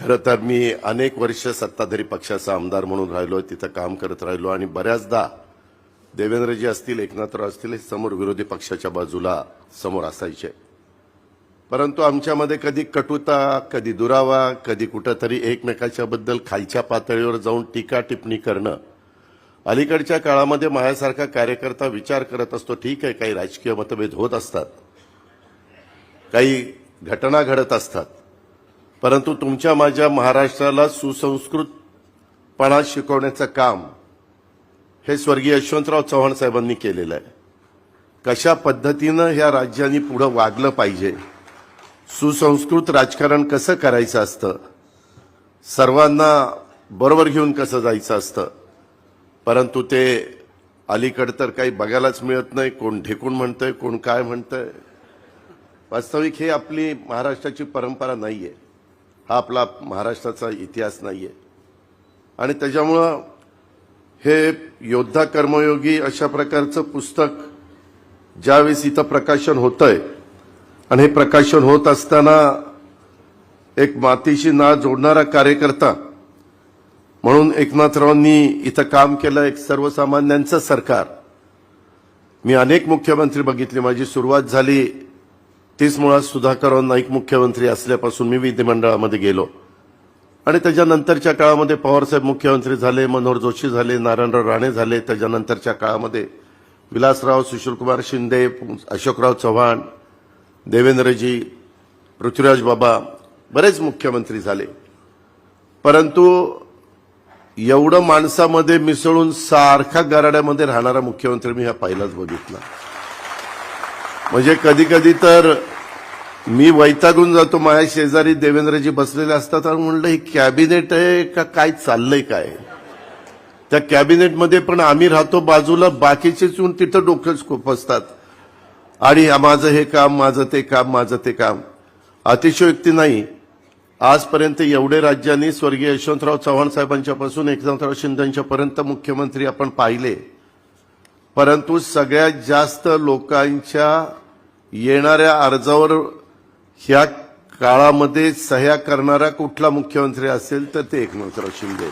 खरं तर मी अनेक वर्ष सत्ताधारी पक्षाचा आमदार म्हणून राहिलो तिथं काम करत राहिलो आणि बऱ्याचदा देवेंद्रजी असतील एकनाथराव असतील हे समोर विरोधी पक्षाच्या बाजूला समोर असायचे. परंतु आमच्यामध्ये कधी कटुता कधी दुरावा कधी कुठंतरी एकमेकाच्या बद्दल खालच्या पातळीवर जाऊन टीका टिप्पणी करणं. अलीकडच्या काळामध्ये माझ्यासारखा कार्यकर्ता विचार करत असतो ठीक आहे काही राजकीय मतभेद होत असतात. काही घटना घडत असतात. परंतु तुमच्या माझ्या महाराष्ट्राला सुसंस्कृतपणा शिकवण्याचं काम हे स्वर्गीय यशवंतराव चव्हाण साहेबांनी केलेलं आहे. कशा पद्धतीनं ह्या राज्यांनी पुढं वागलं पाहिजे? सुसंस्कृत राजकारण कसं करायचं असतं? सर्वांना बरोबर घेऊन कसं जायचं असतं? परंतु ते अलीकडं तर काही बघायलाच मिळत नाही. कोण ढेकून म्हणतंय कोण काय म्हणतंय? वास्तविक हे आपली महाराष्ट्राची परंपरा नाही आहे हा आपला महाराष्ट्राचा इतिहास नाही आहे आणि त्याच्यामुळं हे योद्धा कर्मयोगी अशा प्रकारचं पुस्तक ज्यावेळेस इथं प्रकाशन होतंय आणि हे प्रकाशन होत असताना एक मातीशी नाळ जोडणारा कार्यकर्ता म्हणून एकनाथरावांनी इथं काम केलं एक सर्वसामान्यांचं सरकार. मी अनेक मुख्यमंत्री बघितले माझी सुरुवात झाली तीच मुळात सुधाकरराव नाईक मुख्यमंत्री असल्यापासून मी विधिमंडळामध्ये गेलो. आणि त्याच्यानंतरच्या काळामध्ये पवारसाहेब मुख्यमंत्री झाले मनोहर जोशी झाले नारायणराव राणे झाले. त्याच्यानंतरच्या काळामध्ये विलासराव सुशीलकुमार शिंदे अशोकराव चव्हाण देवेंद्रजी पृथ्वीराज बाबा बरेच मुख्यमंत्री झाले. परंतु एवढं माणसामध्ये मिसळून सारखा गराड्यामध्ये राहणारा मुख्यमंत्री मी हा पहिलाच बघितला. म्हणजे कधी कधी तर मी वैतागून जातो माझ्या शेजारी देवेंद्रजी बसलेले असतात आणि म्हणलं हे कॅबिनेट आहे का? काय चाललंय काय? त्या कॅबिनेटमध्ये पण आम्ही राहतो बाजूला बाकीचेच चून तिथं डोकंच खुपसतात आणि माझं हे काम माझं ते काम माझं ते काम. अतिशयोक्ती नाही. आजपर्यंत एवढे राज्यांनी स्वर्गीय यशवंतराव चव्हाण साहेबांच्या पासून एकनाथराव शिंदेच्या पर्यंत मुख्यमंत्री आपण पाहिले. परंतु सगळ्यात जास्त लोकांच्या येणाऱ्या अर्जावर ह्या काळामध्ये सह्या करणारा कुठला मुख्यमंत्री असेल तर ते एकनाथराव शिंदे.